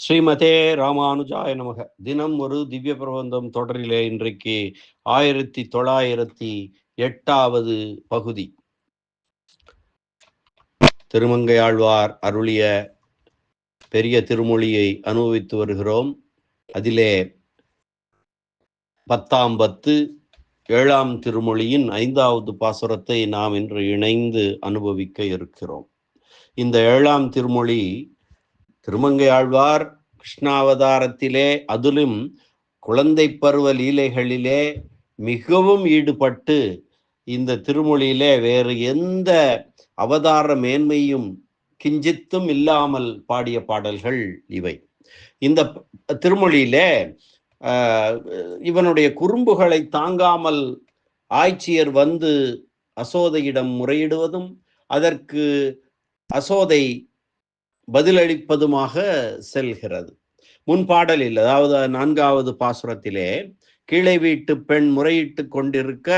ஸ்ரீமதே ராமானுஜாய நமக. தினம் ஒரு திவ்ய பிரபந்தம் தொடரிலே இன்றைக்கு ஆயிரத்தி தொள்ளாயிரத்தி எட்டாவது பகுதி. திருமங்கையாழ்வார் அருளிய பெரிய திருமொழியை அனுபவித்து வருகிறோம். அதிலே பத்தாம் பத்து ஏழாம் திருமொழியின் ஐந்தாவது பாசுரத்தை நாம் இன்று இணைந்து அனுபவிக்க இருக்கிறோம். இந்த ஏழாம் திருமொழி திருமங்கை ஆழ்வார் கிருஷ்ணாவதாரத்திலே அதிலும் குழந்தை பருவ லீலைகளிலே மிகவும் ஈடுபட்டு இந்த திருமொழியிலே வேறு எந்த அவதார மேன்மையும் கிஞ்சித்தும் இல்லாமல் பாடிய பாடல்கள் இவை. இந்த திருமொழியிலே இவனுடைய குறும்புகளை தாங்காமல் ஆய்ச்சியர் வந்து அசோதையிடம் முறையிடுவதும் அதற்கு அசோதை பதிலளிப்பதுமாக செல்கிறது. முன்பாடலில் அதாவது நான்காவது பாசுரத்திலே கீழே வீட்டு பெண் முறையிட்டு கொண்டிருக்க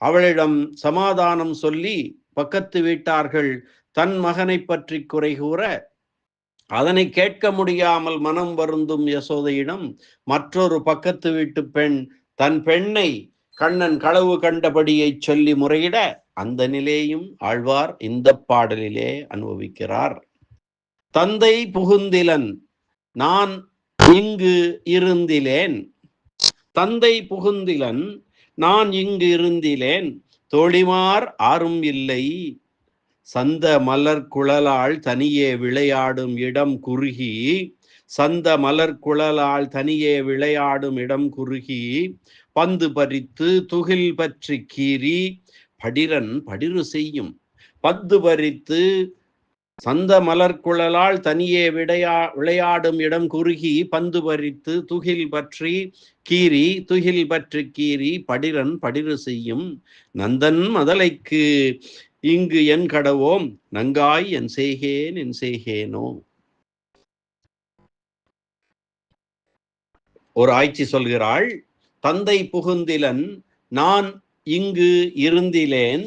அவளிடம் சமாதானம் சொல்லி பக்கத்து வீட்டார்கள் தன் மகனை பற்றி குறை கூற அதனை கேட்க முடியாமல் மனம் வருந்தும் யசோதையிடம் மற்றொரு பக்கத்து வீட்டு பெண் தன் பெண்ணை கண்ணன் களவு கண்டபடியை சொல்லி முறையிட அந்த நிலையும் ஆழ்வார் இந்த பாடலிலே அனுபவிக்கிறார். தந்தை புகுந்திலன் நான் இங்கு இருந்திலேன். தந்தை புகுந்திலன் நான் இங்கு இருந்திலேன். தோழிமார் ஆறும் இல்லை. சந்த மலர் குழலால் தனியே விளையாடும் இடம் குறுகி. சந்த மலர் குழலால் தனியே விளையாடும் இடம் குறுகி. பந்து பறித்து துகில் பற்றி கீறி படிரன் படிறு செய்யும். பந்து பறித்து சந்த மலர் குழலால் தனியே விடையா விளையாடும் இடம் குறுகி பந்து பறித்து துகில் பற்றி கீறி துகில் பற்றி கீறி படிரன் படிறு செய்யும். நந்தன் மதலைக்கு இங்கு என் கடவோம். நங்காய் என் செய்கேன் என் செய்கேனோ ஒரு ஆய்ச்சி சொல்கிறாள் தந்தை புகுந்திலன் நான் இங்கு இருந்திலேன்.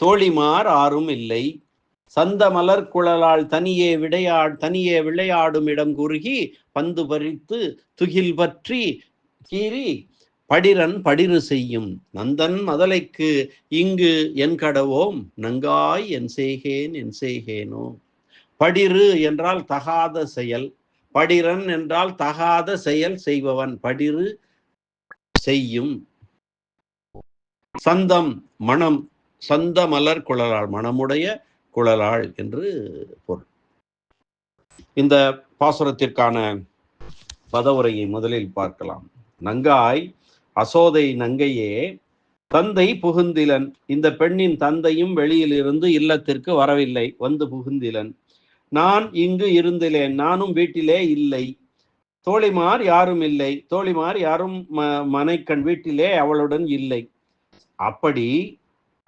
தோழிமார் ஆறும் இல்லை. சந்த மலர் குழலால் தனியே விடையா தனியே விளையாடும் இடம் குறுகி பந்து பறித்து துகில் பற்றி கீறி படிரன் படிறு செய்யும். நந்தன் மதலைக்கு இங்கு என் கடவோம் நங்காய் என் செய்கேன் என் செய்கேனோ படிறு என்றால் தகாத செயல் படிரன் என்றால் தகாத செயல் செய்பவன் படிறு செய்யும். சந்தம் மனம் சந்த மலர் குழலால் மனமுடைய குழலாள் என்று பொருள். இந்த பாசுரத்திற்கான பதவுரையை முதலில் பார்க்கலாம். நங்காய் அசோதை நங்கையே தந்தை புகுந்திலன். இந்த பெண்ணின் தந்தையும் வெளியிலிருந்து இல்லத்திற்கு வரவில்லை வந்து புகுந்திலன். நான் இங்கு இருந்திலேன் நானும் வீட்டிலே இல்லை. தோழிமார் யாரும் இல்லை தோழிமார் யாரும் ம மனைக்கண் வீட்டிலே அவளுடன் இல்லை. அப்படி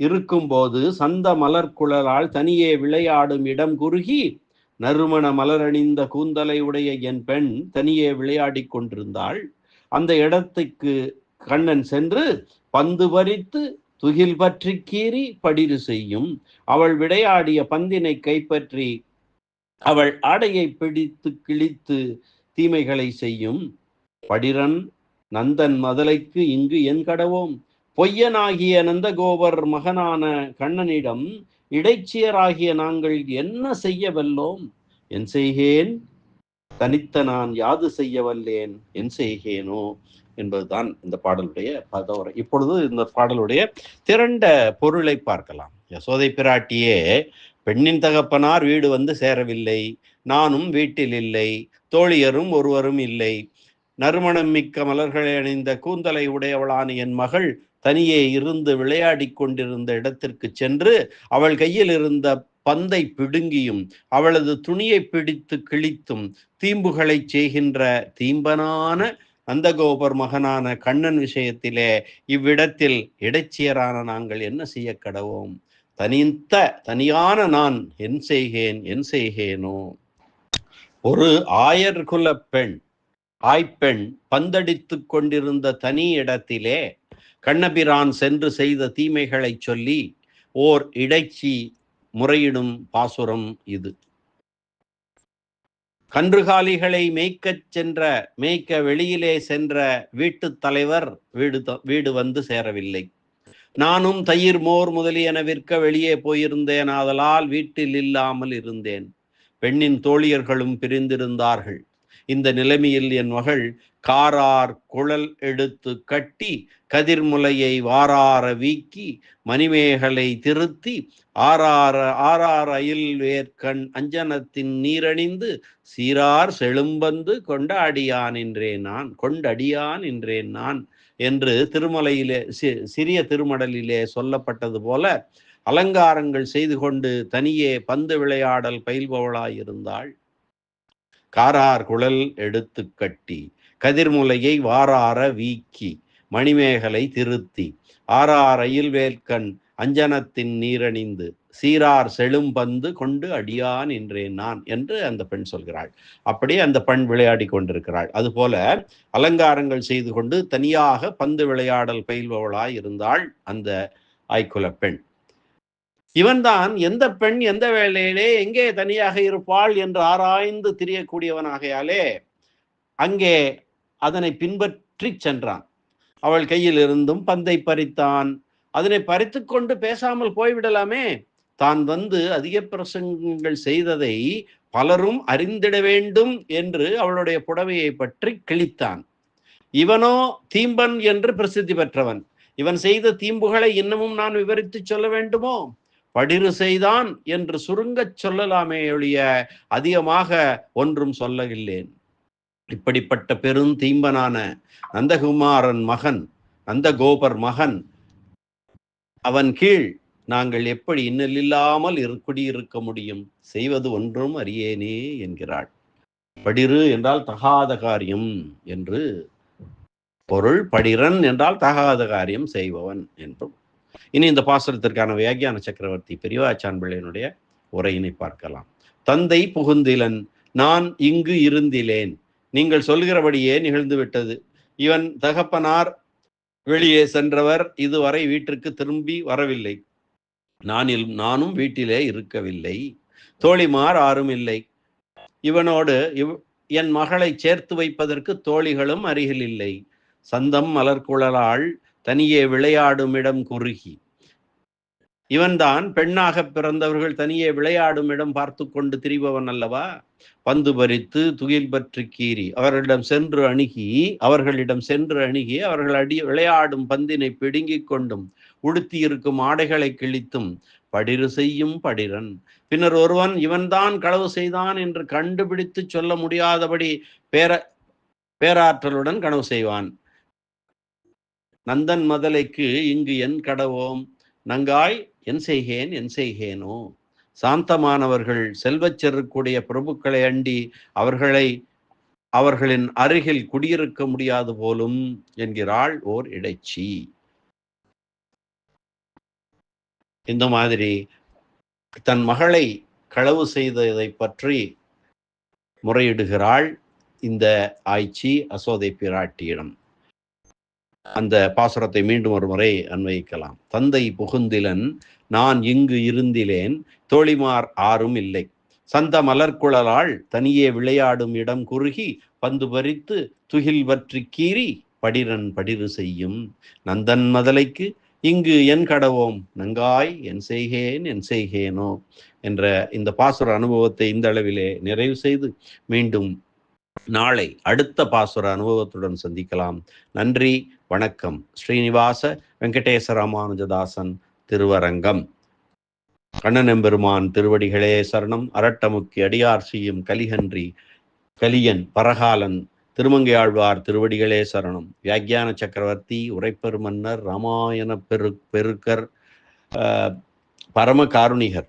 இருக்கும்போது சந்த மலர் குழலால் தனியே விளையாடும் இடம் குறுகி நறுமண மலரணிந்த கூந்தலை உடைய என் பெண் தனியே விளையாடி கொண்டிருந்தாள். அந்த இடத்துக்கு கண்ணன் சென்று பந்து பறித்து துகில் பற்றி கீறி படிறு செய்யும். அவள் விளையாடிய பந்தினை கைப்பற்றி அவள் ஆடையை பிடித்து கிழித்து தீமைகளை செய்யும். படிரன் நந்தன் மதலைக்கு இங்கு என் கடவோம். பொய்யனாகிய நந்தகோபர் மகனான கண்ணனிடம் இடைச்சியராகிய நாங்கள் என்ன செய்ய வல்லோம்? என் செய்கேன் தனித்த நான் யாது செய்ய வல்லேன்? என் செய்கேனோ? என்பதுதான் இந்த பாடலுடைய பதவுரை. இப்பொழுது இந்த பாடலுடைய திரண்ட பொருளை பார்க்கலாம். யசோதை பிராட்டியே பெண்ணின் தகப்பனார் வீடு வந்து சேரவில்லை. நானும் வீட்டில் இல்லை. தோழியரும் ஒருவரும் இல்லை. நறுமணம் மிக்க மலர்களை அணிந்த கூந்தலை உடையவளான என் மகள் தனியே இருந்து விளையாடி கொண்டிருந்த இடத்திற்கு சென்று அவள் கையில் இருந்த பந்தை பிடுங்கியும் அவளது துணியை பிடித்து கிழித்தும் தீம்புகளை செய்கின்ற தீம்பனான நந்தகோபர் மகனான கண்ணன் விஷயத்திலே இவ்விடத்தில் இடைச்சியரான நாங்கள் என்ன செய்ய கடவோம்? தனித்த தனியான நான் என் செய்கேன் என் செய்கேனோ? ஒரு ஆயர்குல பெண் ஆய்ப்பெண் பந்தடித்து கொண்டிருந்த தனி இடத்திலே கண்ணபிரான் சென்று செய்த தீமைகளை சொல்லி ஓர் இடைச்சி முறையிடும் பாசுரம் இது. கன்றுகாலிகளை மேய்க்கச் சென்ற மேய்க்க வெளியிலே சென்ற வீட்டுத் தலைவர் வீடு வீடு வந்து சேரவில்லை. நானும் தயிர் மோர் முதலியன விற்க வெளியே போயிருந்தேன் ஆதலால் வீட்டில் இல்லாமல் இருந்தேன். பெண்ணின் தோழியர்களும் பிரிந்திருந்தார்கள். இந்த நிலைமையில் என் மகள் காரார் குழல் எடுத்து கட்டி கதிர்முலையை வாரார வீக்கி மணிமேகலை திருத்தி ஆறார ஆறார் அயில் வேர்க்கண் அஞ்சனத்தின் நீரணிந்து சீரார் செழும்பந்து கொண்டாடியான் என்றேன் நான் கொண்டடியான் என்றேன் நான் என்று திருமலையிலே சிறிய திருமடலிலே சொல்லப்பட்டது போல அலங்காரங்கள் செய்து கொண்டு தனியே பந்து விளையாடல் பயில்பவளாயிருந்தாள் காரார் குழல் எடுத்து கட்டி கதிர்முலையை வாரார வீக்கி மணிமேகலை திருத்தி. ஆறார் அயில்வேல்கண் அஞ்சனத்தின் நீரணிந்து சீரார் செழும் பந்து கொண்டு அடியான் என்றேன் நான் என்று அந்த பெண் சொல்கிறாள். அப்படியே அந்த பெண் விளையாடி கொண்டிருக்கிறாள். அதுபோல அலங்காரங்கள் செய்து கொண்டு தனியாக பந்து விளையாடல் பயில்பவளாய் இருந்தாள் அந்த ஆய்குல பெண். இவன்தான் எந்த பெண் எந்த வேளையிலே எங்கே தனியாக இருப்பாள் என்று ஆராய்ந்து திரியக்கூடியவனாகையாலே அங்கே அதனை பின்பற்றி சென்றான். அவள் கையில் இருந்தும் பந்தை பறித்தான். அதனை பறித்து கொண்டு பேசாமல் போய்விடலாமே? தான் வந்து அதிக பிரசங்கங்கள் செய்ததை பலரும் அறிந்திட வேண்டும் என்று அவளுடைய புடவையை பற்றி கிழித்தான். இவனோ தீம்பன் என்று பிரசித்தி பெற்றவன். இவன் செய்த தீம்புகளை இன்னமும் நான் விவரித்து சொல்ல வேண்டுமோ? படிறு செய்தான் என்று சுருங்கச் சொல்லலாமே ஒழிய அதிகமாக ஒன்றும் சொல்லவில்லேன். இப்படிப்பட்ட பெரும் தீம்பனான நந்தகுமாரன் மகன் நந்தகோபர் மகன் அவன் கீழ் நாங்கள் எப்படி இன்னலில்லாமல் குடியிருக்க முடியும்? செய்வது ஒன்றும் அறியேனே என்கிறாள். படிறு என்றால் தகாத காரியம் என்று பொருள் படிரன் என்றால் தகாத காரியம் செய்பவன் என்றும். இனி இந்த பாசுரத்திற்கான வியாக்கியான சக்கரவர்த்தி பெரியவாச்சான் பிள்ளையனுடைய உரையினை பார்க்கலாம். தந்தை புகுந்திலன் நான் இங்கு இருந்திலேன். நீங்கள் சொல்கிறபடியே நிகழ்ந்து விட்டது இவன் தகப்பனார் வெளியே சென்றவர் இதுவரை வீட்டிற்கு திரும்பி வரவில்லை. நானில் நானும் வீட்டிலே இருக்கவில்லை. தோழிமார் ஆறும் இல்லை. இவனோடு இவ் என் மகளை சேர்த்து வைப்பதற்கு தோழிகளும் அருகில் இல்லை. சந்தம் மலர்குழலாள் தனியே விளையாடும் இடம் குறுகி. இவன்தான் பெண்ணாக பிறந்தவர்கள் தனியே விளையாடும் இடம் பார்த்து கொண்டு திரிபவன் அல்லவா? பந்து பறித்து துகில் பற்றி கீறி அவர்களிடம் சென்று அணுகி அவர்களிடம் சென்று அணுகி அவர்கள் அடி விளையாடும் பந்தினை பிடுங்கிக் கொண்டும் உடுத்தி இருக்கும் ஆடைகளை கிழித்தும் படிறு செய்யும் படிரன் பின்னர் ஒருவன் இவன்தான் களவு செய்தான் என்று கண்டுபிடித்து சொல்ல முடியாதபடி பேர பேராற்றலுடன் கனவு செய்வான். நந்தன் மதலைக்கு இங்கு என் கடவோம். நங்காய் என் செய்கேன் என் செய்கேனோ. சாந்தமானவர்கள் செல்வச் செருக்குடைய பிரபுக்களை அண்டி அவர்களை அவர்களின் அருகில் குடியிருக்க முடியாது போலும் என்கிறாள் ஓர் இடைச்சி. இந்த மாதிரி தன் மகளை களவு செய்ததை பற்றி முறையிடுகிறாள் இந்த ஆய்ச்சி அசோதை பிராட்டியிடம். அந்த பாசுரத்தை மீண்டும் ஒரு முறை அன்வயிக்கலாம். தந்தை புகுந்திலன் நான் இங்கு இருந்திலேன் தோழிமார் ஆறும் இல்லை. சந்த மலர்குழலால் தனியே விளையாடும் இடம் குறுகி பந்து பறித்து துகில் வற்றி கீறி படிரன் படிறு செய்யும். நந்தன் மதலைக்கு இங்கு என் கடவோம். நங்காய் என் செய்கேன் என் செய்கேனோ? என்ற இந்த பாசுர அனுபவத்தை இந்த அளவிலே நிறைவு செய்து மீண்டும் நாளை அடுத்த பாசுர அனுபவத்துடன் சந்திக்கலாம். நன்றி வணக்கம். ஸ்ரீனிவாச வெங்கடேச ராமானுஜதாசன் திருவரங்கம். கண்ணன் எம்பெருமான் திருவடிகளே சரணம். அரட்டமுக்கி அடியார் செய்யும் கலிகன்றி கலியன் பரகாலன் திருமங்கையாழ்வார் திருவடிகளே சரணம். வியாக்கியான சக்கரவர்த்தி உரைப்பெருமன்னர் ராமாயண பெரு பெருக்கர் பரம காருணிகர்.